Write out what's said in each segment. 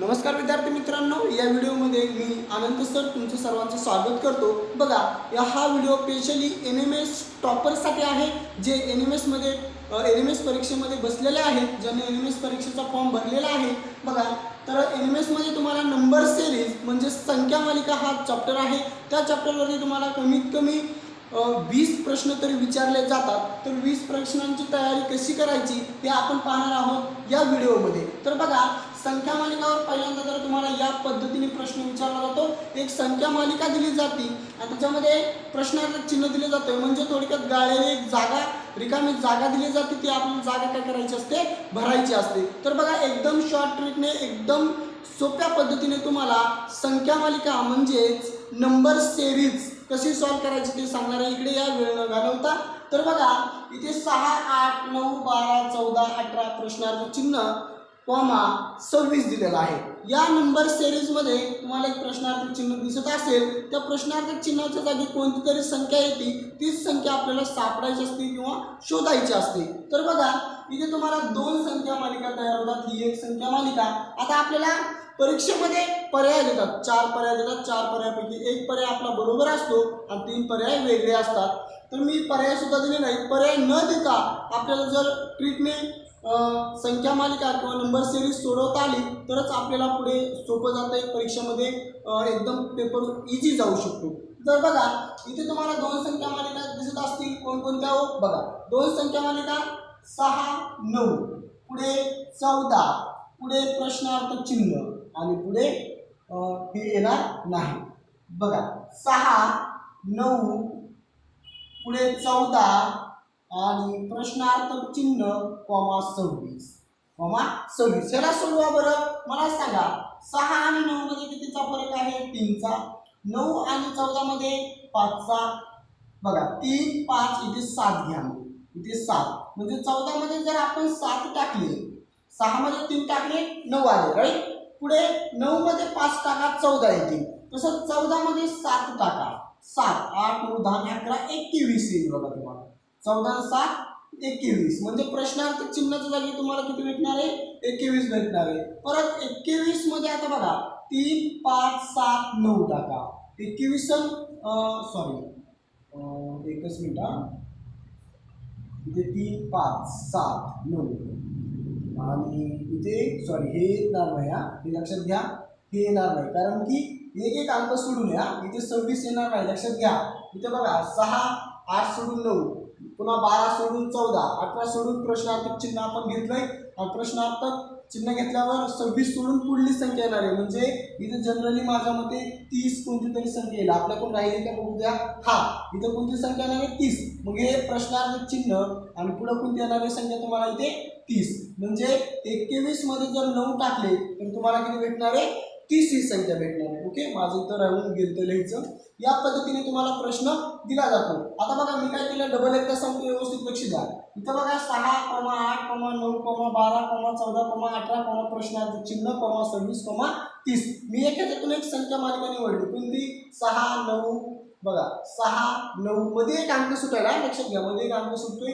नमस्कार विद्यार्थी मित्रांनो या व्हिडिओमध्ये मी आनंद सर तुमचं सर्वांचं स्वागत करतो. बघा या हा video specially N M S टॉपरसाठी आहे जे एन एम एसमध्ये एन एम एस परीक्षेमध्ये बसलेले आहेत ज्यांनी एन एम एस परीक्षेचा फॉर्म भरलेला आहे. बघा तर एन एम एसमध्ये तुम्हाला नंबर सिरीज म्हणजे संख्या मालिका हा चॅप्टर आहे. त्या चॅप्टरवरती तुम्हाला कमीत कमी वीस प्रश्न तरी विचारले जातात. तर वीस प्रश्नांची तयारी कशी करायची हे आपण पाहणार आहोत या व्हिडिओमध्ये. तर बघा संख्या मालिकावर पहिल्यांदा जर तुम्हाला या पद्धतीने प्रश्न विचारला जातो. एक संख्या मालिका दिली जाते. आणि त्याच्यामध्ये प्रश्नार्थ चिन्ह दिले जाते म्हणजे थोडक्यात गाळलेली एक जागा रिकामी जागा दिली जाते. ती आपण जागा काय करायची असते? भरायची असते. तर बघा एकदम शॉर्ट ट्रिकने एकदम सोप्या पद्धतीने तुम्हाला संख्या मालिका म्हणजेच नंबर सेरीज कशी सॉल्व करायची ते सांगणार आहे. इकडे या वेळ न घालवता. तर बघा इथे सहा आठ नऊ बारा चौदा अठरा प्रश्नार्थ चिन्ह कॉमा सव्वीस दिलेला आहे. या नंबर सिरीजमध्ये तुम्हाला एक प्रश्नार्थ चिन्ह दिसत असेल. त्या प्रश्नार्थ चिन्हाच्या जागी कोणती तरी संख्या येते. तीच संख्या आपल्याला सापडायची असते किंवा शोधायची असते. तर बघा इथे तुम्हाला दोन संख्या मालिका तयार होतात. ही एक संख्या मालिका. आता आपल्याला परीक्षेमध्ये पर्याय देतात. चार पर्याय देतात. चार पर्यायापैकी एक पर्याय आपला बरोबर असतो आणि तीन पर्याय वेगळे असतात. तर मी पर्यायसुद्धा दिले नाही पर्याय न देता आपल्याला जर ट्रीटमेंट संख्या मालिका किंवा नंबर सिरीज सोडवता आली तरच आपल्याला पुढे सोपं जातं. आहे परीक्षेमध्ये एकदम पेपर इझी जाऊ शकतो. जर बघा इथे तुम्हाला दोन संख्या मालिका दिसत असतील कोणकोणत्या हो? बघा दोन संख्या मालिका सहा नऊ. पुढे चौदा. पुढे प्रश्नार्थ चिन्ह. आणि पुढे हे येणार नाही. बघा सहा नऊ. पुढे चौदा. आणि प्रश्नार्थ चिन्ह कॉमा सव्वीस. कॉमा सव्वीस. याला सोडवा बरं. मला सांगा सहा आणि नऊ मध्ये कितीचा फरक आहे? तीनचा. नऊ आणि चौदा मध्ये पाचचा. बघा तीन पाच इथे सात घ्या इथे सात. म्हणजे चौदा मध्ये जर आपण सात टाकले सहा मध्ये तीन टाकले नऊ आले. राईट पुढे नऊ मध्ये पाच टाका चौदा येतील तसं चौदा मध्ये सात टाका. सात आठ नऊ दहा अकरा एकवीस येईल बघा तुम्हाला. चौदा सात एकवीस. म्हणजे प्रश्नार्थ चिन्हाच्या जागी तुम्हाला किती भेटणार आहे? एकवीस भेटणार आहे. परत एकवीसमध्ये आता बघा तीन पाच सात नऊ टाका. एकवीस सॉरी एकच मिनिट हा. इथे तीन पाच सात नऊ. आणि इथे सॉरी हे येणार नाही हा. हे लक्षात घ्या. हे येणार नाही. कारण की एक एक अंक सोडून या. इथे सव्वीस येणार नाही. लक्षात घ्या. इथे बघा सहा आठ सोडून नऊ. पुन्हा बारा सोडून चौदा अठरा सोडून प्रश्नार्थक चिन्ह आपण घेतलंय. आणि प्रश्नार्थक चिन्ह घेतल्यावर सव्वीस सोडून पुढली संख्या येणार आहे. म्हणजे इथे जनरली माझ्या मते तीस कोणती तरी संख्या येईल. आपल्याकडून राहिली का बघू द्या. हा इथं कोणती संख्या येणार आहे? तीस. मग हे प्रश्नार्थक चिन्ह आणि पुढे कोणती येणार आहे संख्या तुम्हाला इथे? तीस. म्हणजे एकवीसमध्ये जर नऊ टाकले तर तुम्हाला किती भेटणार आहे? तीस ही संख्या भेटणार आहे ओके? माझं इथं राहून गेलं लिहायचं. या पद्धतीने तुम्हाला प्रश्न दिला जातो. आता बघा मी काय केलं? डबल एकदा सांगतो व्यवस्थित लक्ष द्या. इथं बघा सहा कमा आठ कमा नऊ कमा बारा कमा चौदा कमा अठरा कमा प्रश्नार्थ चिन्ह कमा सव्वीस कमा तीस. मी एखाद्यातून एक संख्या मालिका निवडली. कोणती? सहा नऊ बघा सहा नऊ. मध्ये एक अंक सुटायला लक्षात घ्या. मध्ये एक अंक सुटतोय.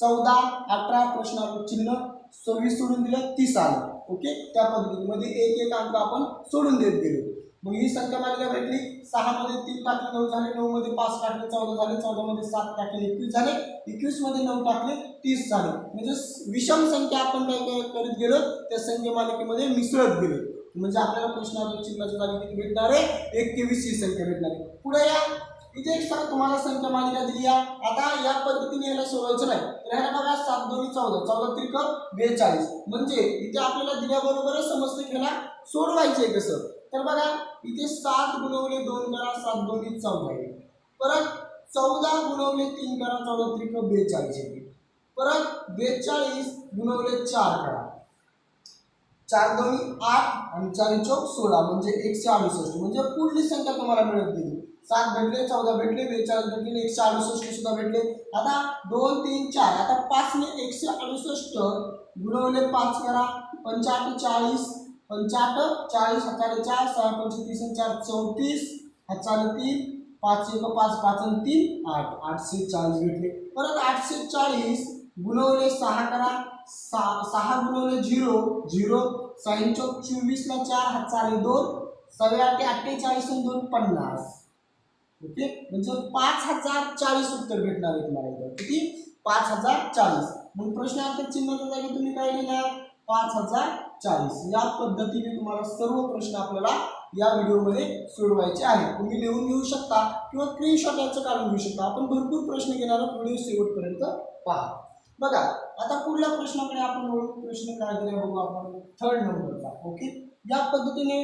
चौदा अठरा प्रश्नार्थ चिन्ह सव्वीस सोडून दिलं तीस आलं. ओके? त्या पद्धतीमध्ये एक एक अंक आपण सोडून देत गेलो. मग ही संख्या मालिका भेटली सहामध्ये तीन टाकले नऊ झाले. नऊमध्ये पाच टाकले चौदा झाले. चौदामध्ये सात टाकले एकवीस झाले. एकवीसमध्ये नऊ टाकले तीस झाले. म्हणजे विषम संख्या आपण काय काय करत गेलो त्या संख्या मालिकेमध्ये मिसळत गेलो. म्हणजे आपल्याला प्रश्नार्थ चिन्हाच्या जागी किती भेटणार आहे? एकवीस ही संख्या भेटणार आहे. पुढे या. इथे एक तुम्हाला संख्या मालिका दिली आहे आता या पद्धतीने याला सोडवायचं नाही. तर ह्याला बघा सात दोन्ही चौदा. चौदा त्रिक बेचाळीस. म्हणजे इथे आपल्याला दिल्याबरोबरच समजते ह्याला सोडवायचे कसं. तर बघा इथे सात गुणवले दोन करा सात दोन्ही चौदा परत चौदा गुणवले तीन करा चौदा त्रिक बेचाळीस येते परत बेचाळीस गुणवले चार करा. चार दोन्ही आठ आणि चार चौक सोळा. म्हणजे एकशे अडुसष्ट. म्हणजे पुढली संख्या तुम्हाला मिळत गेली. सात भेटले चौदा भेटले बेचाळीस भेटले एकशे अडुसष्ट सुद्धा भेटले. आता दोन तीन चार आता पाचने एकशे अडुसष्ट गुणवले पाच करा. पंचाहत्तर चाळीस पंचाहत्तर चाळीस हजार चार सहा पंचवीस चार चौतीस हजार तीन पाच एक पाच पाच आणि तीन आठ. आठशे चाळीस भेटले. परत आठशे चाळीस गुणवले सहा करा. सहा सहा गुणवले झिरो झिरो. साईन चौक चोवीसला चार हजार दोन. सव्या अठ्ठेचाळीस आणि दोन पन्नास. ओके? म्हणजे पाच हजार चाळीस उत्तर भेटणार आहे तुम्हाला इथं. किती? पाच हजार चाळीस. मग प्रश्नार्थ चिन्हाच्या जागी तुम्ही काय लिहिणार पाच हजार चाळीस. या पद्धतीने तुम्हाला सर्व प्रश्न आपल्याला या व्हिडिओमध्ये सोडवायचे आहेत. तुम्ही लिहून घेऊ शकता किंवा स्क्रीनशॉट याचं काढून घेऊ शकता. आपण भरपूर प्रश्न घेणार आहोत. व्हिडिओ शेवटपर्यंत पहा. बघा आता पुढल्या प्रश्नाकडे आपण वळू. प्रश्न काय दिला बघू आपण. थर्ड नंबरचा. ओके? या पद्धतीने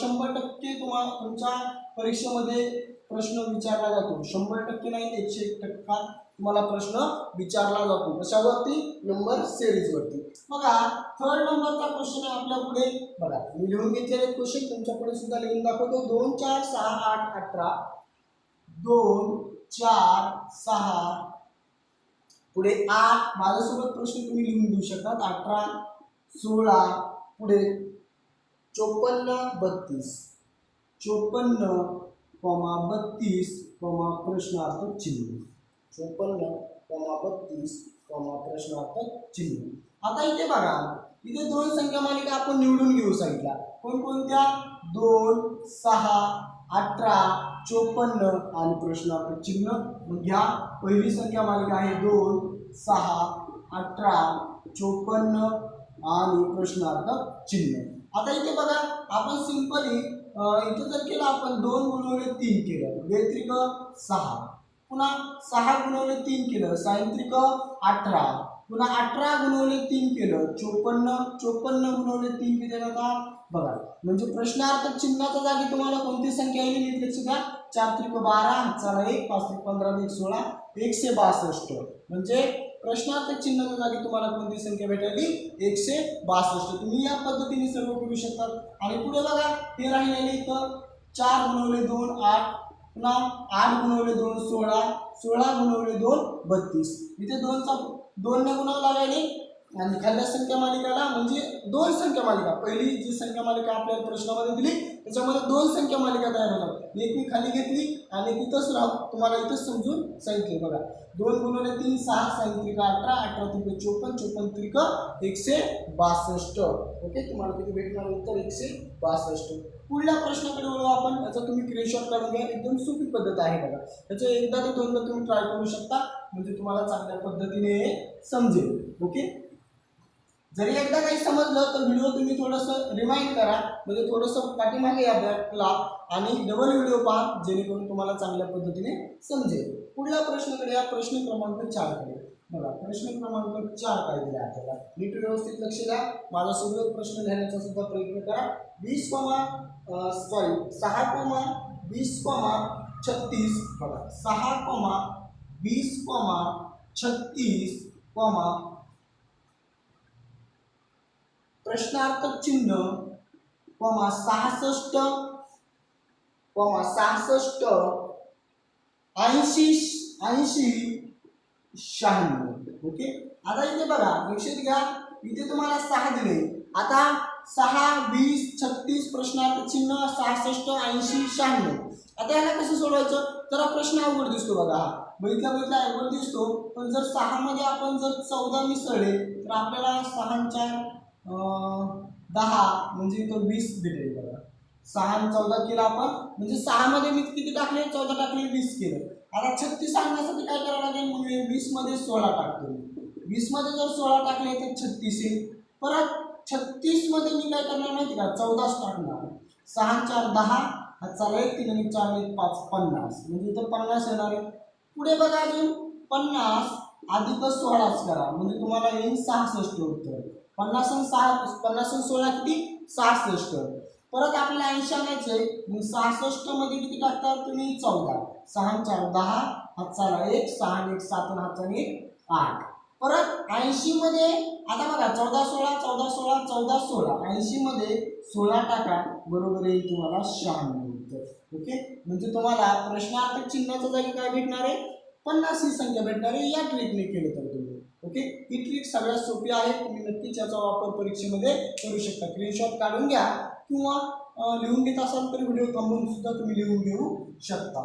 शंभर टक्के तुम्हाला तुमच्या परीक्षेमध्ये प्रश्न विचारला जातो. शंभर टक्के नाही एकशे एक टक्का तुम्हाला प्रश्न विचारला जातो. कशावरती? नंबर सिरीजवरती बघा थर्ड नंबरचा क्वेश्चन आहे आपल्या पुढे. बघा मी लिहून घेतलेले क्वेश्चन तुमच्यापुढे सुद्धा लिहून दाखवतो. दोन चार सहा आठ अठरा. दोन चार सहा. पुढे आठ. माझ्यासोबत प्रश्न तुम्ही लिहून घेऊ शकतात अठरा सोळा. पुढे चोपन्न बत्तीस. चोपन्न कॉमा बत्तीस कॉमा प्रश्नार्थ चिन्ह. चोपन्न कॉमा बत्तीस कॉमा प्रश्नार्थक चिन्ह. आता इथे बघा इथे दोन संख्या मालिका आपण निवडून घेऊ सांगितल्या कोणकोणत्या? दोन सहा अठरा चोपन्न आणि प्रश्नार्थ चिन्ह. मग घ्या पहिली संख्या मालिका आहे दोन सहा अठरा चोपन्न आणि प्रश्नार्थक चिन्ह. आता इथे बघा आपण सिंपली इथं जर केलं आपण दोन गुणवले तीन केलं म्हणजे व्यतिरिक सहा. पुन्हा सहा गुणवले तीन केलं सायंत्रिक अठरा. पुन्हा अठरा गुणवले तीन केलं चोपन्न चोपन्न गुणवले तीन किती का बघा. म्हणजे प्रश्नार्थ चिन्हाच्या जागी तुम्हाला कोणती संख्या येईल इथे सुद्धा चार त्रिक बारा चार एक पाच त्रिक पंधरा एक सोळा एकशे बासष्ट. म्हणजे प्रश्नार्थक चिन्हाच्या जागी तुम्हाला कोणती संख्या भेटली? एकशे बासष्ट. तुम्ही या पद्धतीने सर्व करू शकता आणि पुढे बघा हे राहिलेले इथं चार गुणवले दोन आठ पुन्हा आठ गुणवले दोन सोळा सोळा गुणवले दोन बत्तीस. इथे दोनचा दोनने गुणावं लागले. आणि खाल्ल्या संख्या मालिकाला म्हणजे दोन संख्या मालिका. पहिली जी संख्या मालिका आपल्याला प्रश्नामध्ये दिली त्याच्यामध्ये दोन संख्या मालिका तयार होतात. एक मी खाली घेतली आणि तिथंच राहू. तुम्हाला इथंच समजून सांगितले. बघा दोन गुणवले तीन सहा सांगितले अठरा अठरा त्रिक चोपन्न चोपन्न त्रिक एकशे बासष्ट. ओके तुम्हाला किती भेटणार उत्तर? एकशे बासष्ट. पुढल्या प्रश्नाकडे वळू आपण. याचा तुम्ही क्रिएशन काढून घ्या. एकदम सोपी पद्धत आहे बघा. त्याचं एकदा ते दोनदा तुम्ही ट्राय करू शकता. म्हणजे तुम्हाला चांगल्या पद्धतीने हे समजेल. ओके? जरी एकदा काही समजलं तर व्हिडिओ तुम्ही थोडंसं रिमाइंड करा. म्हणजे थोडंसं पाठीमागे या बॅकला आणि डबल व्हिडिओ पहा जेणेकरून तुम्हाला चांगल्या पद्धतीने समजेल. पुढला प्रश्नाकडे या प्रश्न क्रमांक चारकडे बघा प्रश्न क्रमांक चार काय दिला आपल्याला. नीट व्यवस्थित लक्ष द्या. माझा सगळं प्रश्न लिहिण्याचा सुद्धा प्रयत्न करा. वीस कॉमा सॉरी सहा कोमा वीस कॉमा छत्तीस. बघा सहा कॉमा वीस कॉमा छत्तीस कॉमा प्रश्नार्थ चिन्ह कॉमा सहासष्ट सहासष्ट ऐंशी ऐंशी शहाण्णव. ओके? आता इथे बघा लक्षात घ्या. इथे तुम्हाला सहा दिले. आता सहा वीस छत्तीस प्रश्नार्थ चिन्ह सहासष्ट ऐंशी शहाण्णव. आता याला कसं सोडवायचं? तर प्रश्न अवघड दिसतो बघा. हा बघितला बघितल्या अवघड दिसतो. पण जर सहामध्ये आपण जर चौदा मिसळले तर आपल्याला सहाच्या दहा म्हणजे तो वीस भेटेल बघा. सहा आणि चौदा केलं आपण. म्हणजे सहामध्ये मी किती टाकले? चौदा टाकले वीस केलं. आता छत्तीस आणण्यासाठी काय करावं लागेल म्हणजे वीसमध्ये सोळा टाकतो वीसमध्ये जर सोळा टाकले तर छत्तीस येईल. परत छत्तीसमध्ये मी काय करणार माहिती का? चौदाच टाकणार. सहा चार दहा. हा चालू एक तीन आणि चार एक पाच पन्नास. म्हणजे इथं पन्नास येणार आहे. पुढे बघा अजून. पन्नास अधिक सोळाच करा. म्हणजे तुम्हाला येईल सहासष्ट उत्तर. पन्नास आणि सहा पन्नास आणि सोळा किती? सहासष्ट. परत आपल्याला ऐंशी आणायचंय. आहे मग सहासष्टमध्ये किती टाकता तुम्ही? चौदा. सहा चार दहा. हातचाला एक सहा एक सात आणि हातचा एक आठ. परत ऐंशी मध्ये आता बघा चौदा सोळा चौदा सोळा चौदा सोळा. ऐंशी मध्ये सोळा टाका बरोबर येईल तुम्हाला शहाण्णव उत्तर. ओके? म्हणजे तुम्हाला प्रश्नार्थ चिन्हाच्या जागी काय भेटणार आहे? पन्नास ही संख्या भेटणार आहे. या ट्रिकने केलं तर तुम्ही. ओके? ही ट्रिक सगळ्यात सोपी आहे. तुम्ही नक्कीच याचा वापर परीक्षेमध्ये करू शकता. स्क्रीनशॉट काढून घ्या. किंवा लिहून घेत असाल तर व्हिडिओ थांबवून सुद्धा तुम्ही लिहून घेऊ शकता.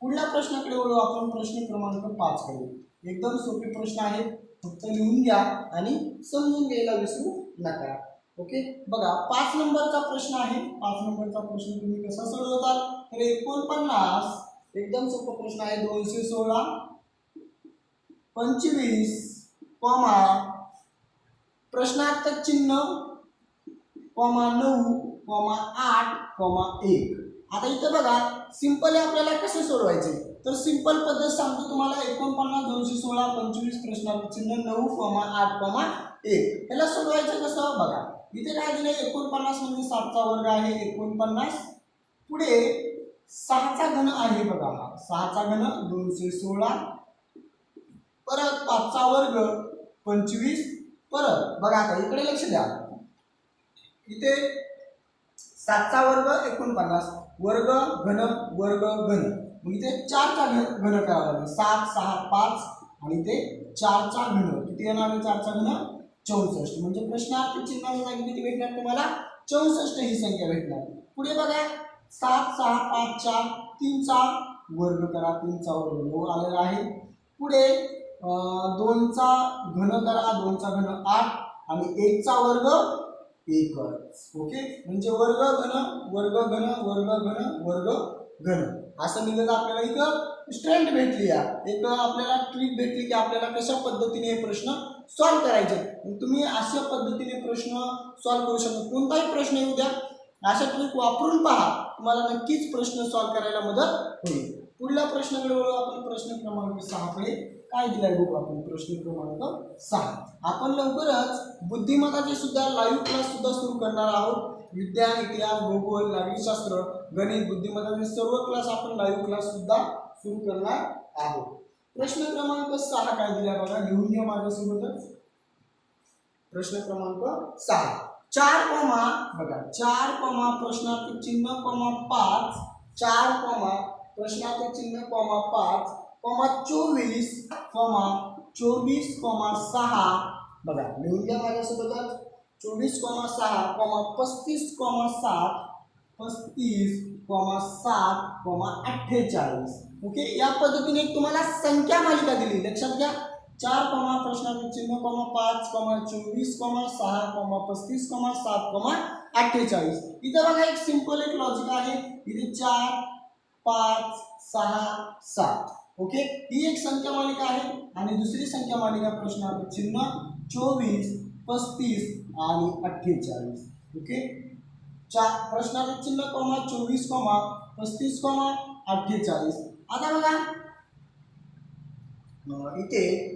पुढल्या प्रश्नाकडे वळू आपण प्रश्न क्रमांक पाच करू. एकदम सोपे प्रश्न आहेत. फक्त लिहून घ्या आणि समजून घ्यायला विसरू नका. ओके? बघा पाच नंबरचा प्रश्न आहे. पाच नंबरचा प्रश्न तुम्ही कसा सोडवताल? तर एकोणपन्नास एकदम सोपा प्रश्न आहे. दोनशे सोळा पंचवीस कॉमा प्रश्नार्थक चिन्ह कॉमा नऊ कॉमा आठ कॉमा एक. आता इथं बघा सिंपल आपल्याला कसे सोडवायचे? तर सिंपल पद्धत सांगतो तुम्हाला एकोणपन्नास दोनशे सोळा पंचवीस प्रश्नार्थक चिन्ह नऊ कॉमा आठ कॉमा एक. याला सोडवायचं कसं? बघा इथे काय दिलं? एकोणपन्नास म्हणजे सातचा वर्ग आहे एकोणपन्नास पुढे सहाचा घन आहे बघा. हा सहाचा घन दोनशे सोळा परत पाचचा वर्ग पंचवीस परत. बघा आता इकडे लक्ष द्या. इथे सातचा वर्ग एकोणपन्नास. वर्ग घन वर्ग घन. मग इथे चारचा घन घन करावा लागेल. सात सहा पाच आणि ते चारचा घन. किती येणार आहे चारचा घन? चौसष्ट. म्हणजे प्रश्नार्थी चिन्हाच्या जागी किती भेटणार तुम्हाला? चौसष्ट ही संख्या भेटणार. पुढे बघा. सात सहा पाच चार तीनचा वर्ग करा. तीनचा वर्ग नऊ आलेला आहे. पुढे दोनचा घन करा. दोनचा घन आठ आणि एकचा वर्ग एकच. ओके? म्हणजे वर्ग घन वर्ग घन वर्ग घन वर्ग घन. असं निघत आपल्याला इथं स्ट्रेंथ भेटली या. एक आपल्याला ट्रिक भेटली की आपल्याला कशा पद्धतीने हे प्रश्न सॉल्व्ह करायचे? तुम्ही अशा पद्धतीने प्रश्न सॉल्व्ह करू शकता. कोणताही प्रश्न येऊ द्या. अशा ट्रिक वापरून पहा. तुम्हाला नक्कीच प्रश्न सॉल्व्ह करायला मदत होईल. पुढल्या प्रश्नाकडे वळू. आपण प्रश्न क्रमांक सहाकडे काय दिलाय बघू आपण प्रश्न क्रमांक सहा. आपण लवकरच बुद्धिमत्ताचे सुद्धा लाईव्ह क्लास सुद्धा सुरू करणार आहोत. विज्ञान इतिहास भूगोल नागरिकशास्त्र गणित बुद्धिमत्ताचे सर्व क्लास आपण लाईव्ह क्लास सुद्धा सुरू करणार आहोत. प्रश्न क्रमांक सहा काय दिला बघा? लिहून घ्या माझ्यासोबतच प्रश्न क्रमांक सहा. चार पमा बघा चार पमा प्रश्नार्थ चिन्ह पमा पाच. चार पमा प्रश्नार्थ चिन्ह पमा पाच. कॉमा चोवीस कॉमा चोवीस कॉमा सहा. बघा लिहून घ्या माझ्यासोबतच. चोवीस कॉमा सहा कॉमा पस्तीस कॉमा सात पस्तीस कॉमा सात कॉमा अठ्ठेचाळीस. ओके? या पद्धतीने एक तुम्हाला संख्या मालिका दिली. लक्षात घ्या. चार कॉमा प्रश्नाचे चिन्ह कॉमा पाच कॉमा चोवीस कॉमा सहा कॉमा पस्तीस कॉमा सात कॉमा अठ्ठेचाळीस. इथं बघा एक सिंपल एक लॉजिक आहे. इथे चार पाच सहा सात. ओके? ही एक संख्या मालिका आहे. आणि दुसरी संख्या मालिका प्रश्नार्थ चिन्ह चोवीस पस्तीस आणि अठ्ठेचाळीस. ओके? चार प्रश्नार्थ चिन्ह कॉमा चोवीस कॉमा पस्तीस कॉमा अठ्ठेचाळीस. आता बघा. इथे.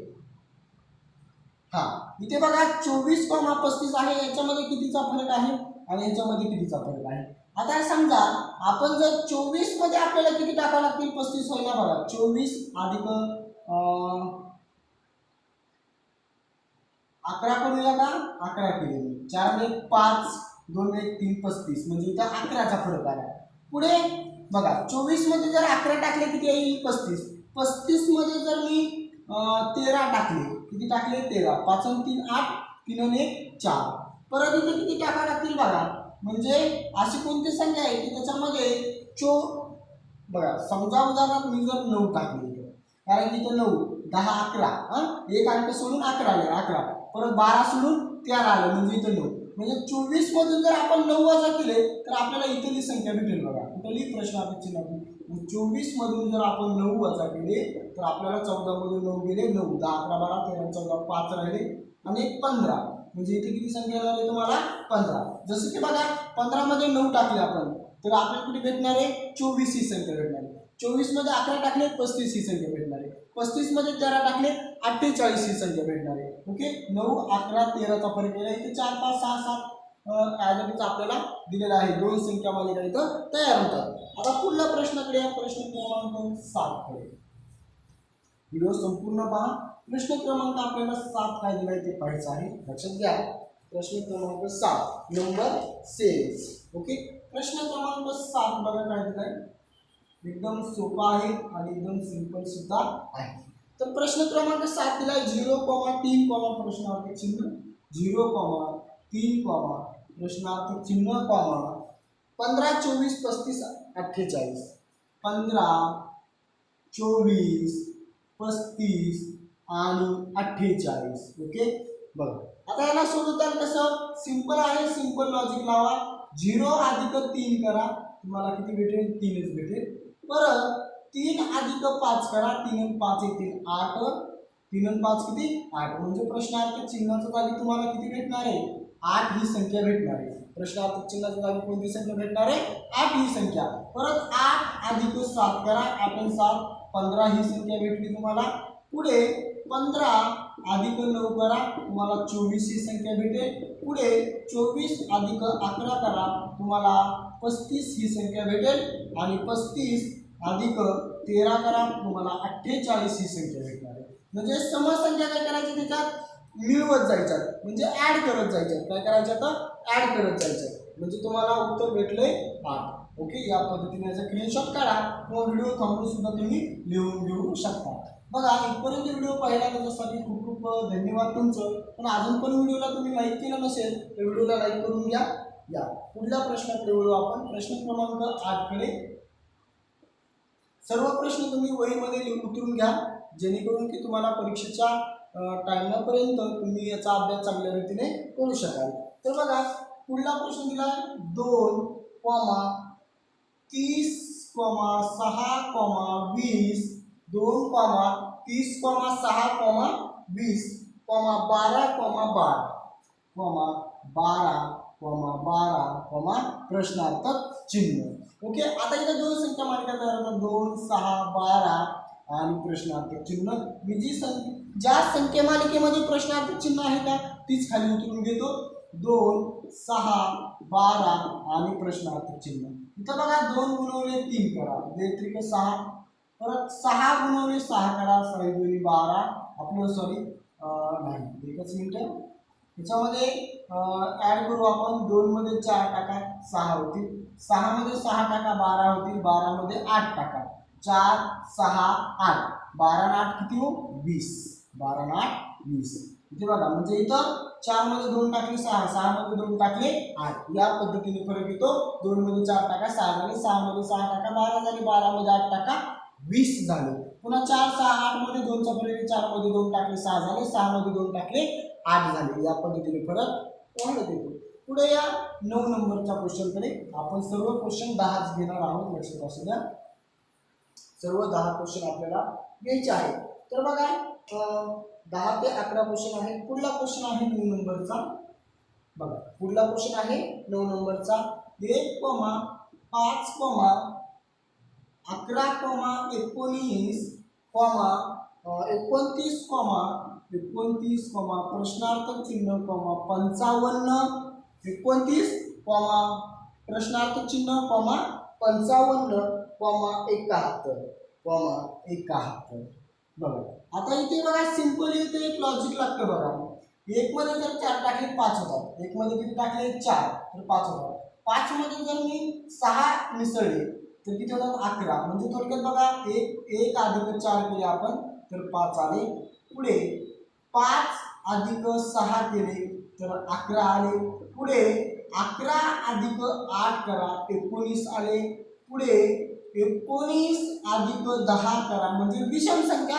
हा इथे बघा चोवीस कॉमा पस्तीस आहे. याच्यामध्ये कितीचा फरक आहे? आणि याच्यामध्ये कितीचा फरक आहे? आता समजा आपण जर चोवीसमध्ये आपल्याला किती टाकावं लागतील? पस्तीस व्हायला बघा. चोवीस अधिक अकरा करूया का? अकरा केले चार एक पाच दोन एक तीन पस्तीस. म्हणजे इथं अकराचा फरक आला. पुढे बघा चोवीसमध्ये जर अकरा टाकले किती येईल? पस्तीस. पस्तीसमध्ये जर मी तेरा टाकले किती टाकले? तेरा. पाच आणि तीन आठ तीन एक चार. परत इथे किती टाकावं लागतील बघा? म्हणजे अशी कोणती संख्या आहे की त्याच्यामध्ये चो बघा समजा उदाहरणार्थ मी जर नऊ टाकले कारण की इथं नऊ दहा अकरा हां? एक अंक सोडून अकरा आले अकरा. परत बारा सोडून तेरा आलं म्हणजे इथं नऊ. म्हणजे चोवीस मधून जर आपण नऊ वजा केले तर आपल्याला इथली संख्या भेटेल बघा. कुठली प्रश्न चिन्ह. मग चोवीस मधून जर आपण नऊ वजा केले तर आपल्याला चौदा मधून नऊ गेले नऊ दहा अकरा बारा तेरा चौदा पाच राहिले. आणि एक पंधरा. म्हणजे इथे किती संख्या येणार तुम्हाला? पंधरा. जसं की बघा पंधरामध्ये नऊ टाकले आपण. तर आपल्याला कुठे भेटणार आहे? चोवीस ही संख्या भेटणार आहे. चोवीसमध्ये अकरा टाकले पस्तीस ही संख्या भेटणार आहे. पस्तीसमध्ये तेरा टाकले अठ्ठेचाळीस ही संख्या भेटणार आहे. ओके? नऊ अकरा तेराचा फरक केला इथे चार पाच सहा सात ॲजमीच आपल्याला दिलेला आहे. दोन संख्या मालिका इथं तयार होतात. आता पुढल्या प्रश्नाकडे या प्रश्न क्रमांक सात व्हिडिओ संपूर्ण पहा. प्रश्न क्रमांक आपल्याला सात काय दिलाय ते पाहायचं आहे. लक्षात घ्या. प्रश्न क्रमांक सात. नंबर सेल्स ओके प्रश्न क्रमांक सात बघा काय दिलाय एकदम सोपा आहे आणि एकदम सिंपल सुद्धा आहे. तर प्रश्न क्रमांक सात दिलाय झिरो कॉमा तीन कॉमा प्रश्नार्थ चिन्ह. झिरो कॉमा तीन कॉमा प्रश्नार्थ चिन्ह कॉमा पंधरा चोवीस पस्तीस अठ्ठेचाळीस. पंधरा चोवीस पस्तीस आणि अठ्ठेचाळीस ओके? बघा. आता याला सोडवताल कसं? सिंपल आहे सिंपल लॉजिक लावा. झिरो अधिक तीन करा. तुम्हाला किती भेटेल? तीनच भेटेल. परत तीन अधिक पाच करा. तीन आणि पाच येतील आठ. तीन आणि पाच किती? आठ. म्हणजे प्रश्नार्थ चिन्हाच्या जागी तुम्हाला किती भेटणार आहे? आठ ही संख्या भेटणार आहे. प्रश्नार्थ चिन्हाच्या जागी कोणती संख्या भेटणार आहे? आठ ही संख्या. परत आठ अधिक सात करा. आठ आणि सात पंधरा ही संख्या भेटली तुम्हाला. पुढे पंधरा अधिक नऊ करा तुम्हाला चोवीस ही संख्या भेटेल. पुढे चोवीस अधिक अकरा करा तुम्हाला पस्तीस ही संख्या भेटेल. आणि पस्तीस अधिक तेरा करा तुम्हाला अठ्ठेचाळीस ही संख्या भेटणार आहे. म्हणजे समसंख्या काय करायची त्याच्यात? मिळवत जायच्यात. म्हणजे ऍड करत जायच्यात. काय करायचं तर ऍड करत जायचं म्हणजे तुम्हाला उत्तर भेटले आठ. ओके या पद्धतीने याचा स्क्रीनशॉट काढा. किंवा व्हिडिओ थांबून सुद्धा तुम्ही लिहून घेऊ शकता. बघा इथपर्यंत व्हिडिओ पाहिला त्याच्यासाठी खूप खूप धन्यवाद तुमचं. पण अजून पण व्हिडिओला तुम्ही लाईक केलं नसेल तर व्हिडिओला लाईक करून घ्या. या. पुढल्या प्रश्नाकडे वळू आपण. प्रश्न क्रमांक आठकडे सर्व प्रश्न तुम्ही वहीमध्ये लिहून उतरून घ्या जेणेकरून की तुम्हाला परीक्षेच्या टायमापर्यंत तुम्ही याचा अभ्यास चांगल्या रीतीने करू शकाल. तर बघा पुढला प्रश्न दिला दोन कॉमा तीस कॉमा सहा कॉमा वीस दोन कॉमा तीस कॉमा सहा कॉमा वीस कॉमा बारा कॉमा बारा कॉमा बारा कॉमा बारा कॉमा प्रश्नार्थक, चिन्ह। ओके, आता इथे दोन संख्या मालिका तयार होतात दोन सहा बारा आणि प्रश्नार्थक, चिन्ह। मी जी संख्या ज्या संख्या मालिकेमध्ये प्रश्नार्थक, चिन्ह आहे का? तीच खाली उतरून घेतो. दोन, सहा बारा आणि प्रश्नार्थक, चिन्ह. इथं बघा, दोन तीन करा. बेत्रिक सहा परत सहा गुणवले सहा करा सहा गुणी बारा. आपलं सॉरी नाही एकच मिनटं. याच्यामध्ये ॲड करू आपण. दोनमध्ये चार टाका सहा होतील. सहामध्ये सहा टाका बारा होतील. बारामध्ये आठ टाका. चार सहा आठ. बारा आठ किती हो? वीस. बारा आठ वीस. इथे बघा म्हणजे इथं चारमध्ये दोन टाकले सहा. सहामध्ये दोन टाकले आठ. या पद्धतीने फरक येतो. दोनमध्ये चार टाका सहा झाले सहामध्ये सहा टाका बारा झाले बारामध्ये आठ टाका वीस झाले. पुन्हा चार सहा आठमध्ये दोनचा फरक चारमध्ये दोन टाकले सहा झाले सहामध्ये दोन टाकले आठ झाले. या पद्धतीने फरक वाढत येतो पुढे या नऊ नंबरच्या क्वेश्चनकडे आपण सर्व क्वेश्चन दहाच घेणार आहोत लक्षात असू द्या. सर्व दहा क्वेश्चन आपल्याला घ्यायचे आहे तर बघा दहा ते अकरा क्वेश्चन आहे. पुढला क्वेश्चन आहे नऊ नंबरचा. बघा पुढला क्वेश्चन आहे नऊ नंबरचा. एक पमा पाच कोमा अकरा कॉमा एकोणीस कॉमा एकोणतीस कॉमा एकोणतीस कॉमा प्रश्नार्थक चिन्ह कॉमा पंचावन्न एकोणतीस कॉमा प्रश्नार्थक चिन्ह कॉमा पंचावन्न कॉमा एकाहत्तर कॉमा एकाहत्तर. बघा आता इथे बघा सिंपल इथे एक लॉजिक लागतं बघा. एक मध्ये जर चार टाकले पाच होतात. एक मध्ये किती टाकले? चार. तर पाच होतात. पाच मध्ये जर मी सहा मिसळले तर किती होतात अकरा. म्हणजे थोडक्यात बघा एक एक अधिक चार केले आपण तर पाच आले. पुढे पाच अधिक सहा केले तर अकरा आले. पुढे अकरा अधिक आठ करा एकोणीस आले. पुढे एकोणीस अधिक दहा करा. म्हणजे विषम संख्या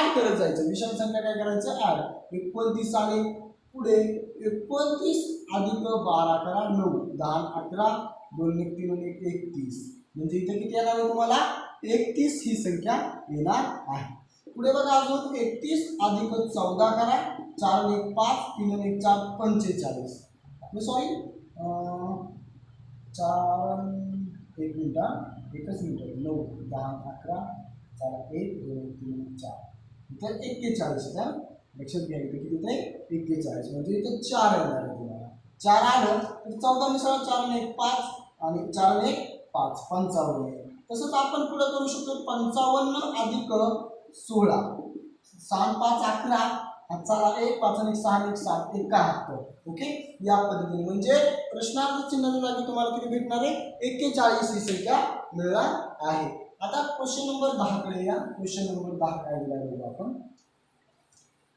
ऍड करत जायचं. विषम संख्या काय करायचं? ऍड एकोणतीस आले. पुढे एकोणतीस अधिक बारा करा नऊ. दहा अकरा. दोन एक तीन एक एकतीस. म्हणजे इथे किती येणार आहे तुम्हाला? एकतीस ही संख्या येणार आहे. पुढे बघा अजून एकतीस अधिक चौदा करा. चार एक पाच तीन आणि एक चार पंचेचाळीस. आपलं सॉरी चार एक मिनिट एकच मिनिट नऊ दहा अकरा चार एक दोन तीन चार. इथं एक्केचाळीस आहे लक्षात घ्या इथे किती ते एक्केचाळीस. म्हणजे इथं चार येणार आहे तुम्हाला. चार आलं तर चौदा मिसळ चार एक पाच आणि चार एक पाच पंचावन्न तसंच आपण पुढे करू शकतो पंचावन्न अधिक सोळा. सहा पाच अकरा हातचा एक पाच आणि सहा एक सात एकाहत्तर. ओके? या पद्धतीने. म्हणजे प्रश्नार्थ चिन्हाच्या जागी तुम्हाला किती भेटणार आहे? एक्केचाळीस ही संख्या मिळणार आहे. आता क्वेश्चन नंबर दहाकडे या. क्वेश्चन नंबर दहा काय दिला बघू आपण.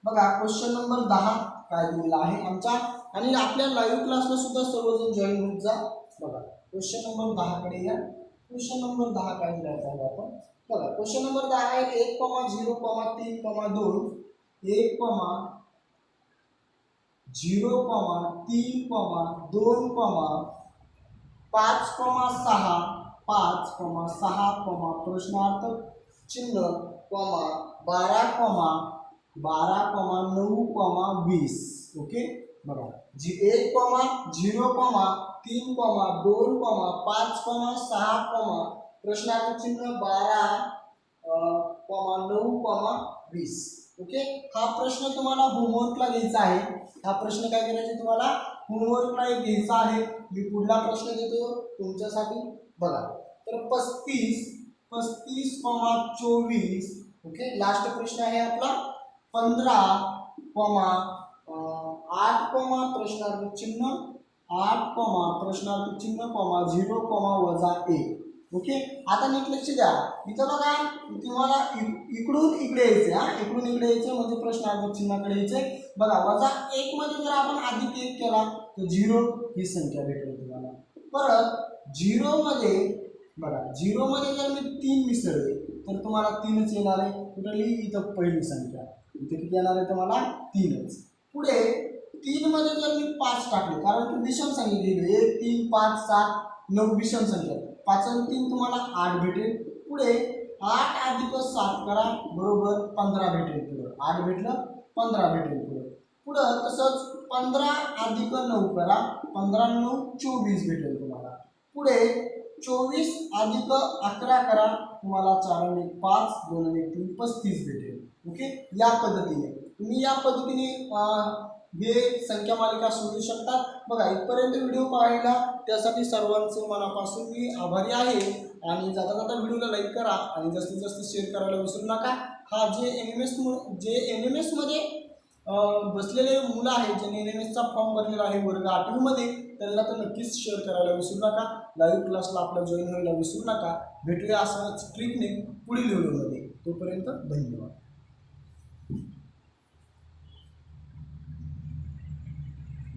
बघा क्वेश्चन नंबर दहा काय दिलेला आहे आमच्या आणि आपल्या लाईव्ह क्लासला सुद्धा सर्वजण जॉईन होत जा. क्वेश्चन नंबर दहाकडे या. क्वेश्चन नंबर दहा काय दिला बघा आपण. बघा क्वेश्चन नंबर दहा आहे एक कॉमा झिरो कॉमा तीन कॉमा दोन. एक कॉमा झिरो कॉमा तीन कॉमा दोन कॉमा पाच कॉमा सहा, पाच कॉमा सहा कॉमा प्रश्नार्थ चिन्ह कॉमा बारा कॉमा बारा कॉमा नऊ कॉमा वीस. ओके बघा जी एक कॉमा झिरो कॉमा तीन कॉमा दोन कॉमा पाच कॉमा सहा कॉमा प्रश्नार्थ चिन्ह बारा कॉमा नऊ कॉमा वीस. ओके हा प्रश्न तुम्हाला होमवर्कला घ्यायचा आहे. हा प्रश्न काय करायचा तुम्हाला? होमवर्कला एक घ्यायचा आहे. मी पुढला प्रश्न देतो तुमच्यासाठी बघा. तर पस्तीस पस्तीस कॉमा चोवीस. ओके लास्ट प्रश्न आहे आपला. पंधरा कॉमा आठ कॉमा प्रश्नार्थ चिन्ह. आठ कॉमा प्रश्नार्थी चिन्ह कॉमा झिरो कॉमा वजा एक. ओके? आता नीट लक्ष द्या. इथं बघा तुम्हाला इकडून इकडे यायचे हा? इकडून इकडे यायचे म्हणजे प्रश्नार्थ चिन्हाकडे यायचे बघा वजा एक मध्ये जर आपण अधिक एक केला तर झिरो ही संख्या भेटेल तुम्हाला. परत झिरो मध्ये बघा झिरो मध्ये जर मी तीन मिसळले तर तुम्हाला तीनच येणार आहे. कुठली इथं पहिली संख्या. इथे किती येणार आहे तुम्हाला? तीनच. पुढे तीन मध्ये जर मी पाच टाकले कारण की विषम संख्या दिली एक तीन पाच सात नऊ विषम संख्या. पाच आणि तीन तुम्हाला आठ भेटेल. पुढे आठ अधिक सात करा बरोबर पंधरा भेटेल पुढं. आठ भेटलं पंधरा भेटेल पुढं. पुढं तसंच पंधरा अधिक नऊ करा पंधरा नऊ चोवीस भेटेल तुम्हाला. पुढे चोवीस अधिक अकरा करा तुम्हाला चार आणि पाच दोन आणि तीन पस्तीस भेटेल. ओके? या पद्धतीने. तुम्ही या पद्धतीने हे संख्या मालिका सोडू शकतात. बघा इथपर्यंत व्हिडिओ पाहिला त्यासाठी सर्वांचं मनापासून मी आभारी आहे. आणि जाता जाता व्हिडिओला लाईक करा आणि जास्तीत जास्त शेअर करायला विसरू नका. हा जे एन एम एस जे एन एम एसमध्ये बसलेले मुलं आहेत ज्यांनी एन एम एसचा फॉर्म भरलेला आहे वर्ग आठवीमध्ये त्यांना तर नक्कीच शेअर करायला विसरू नका. लाईव्ह क्लासला आपला जॉईन व्हायला विसरू नका. भेटूया असं ट्रिकने पुढील व्हिडिओमध्ये तोपर्यंत धन्यवाद.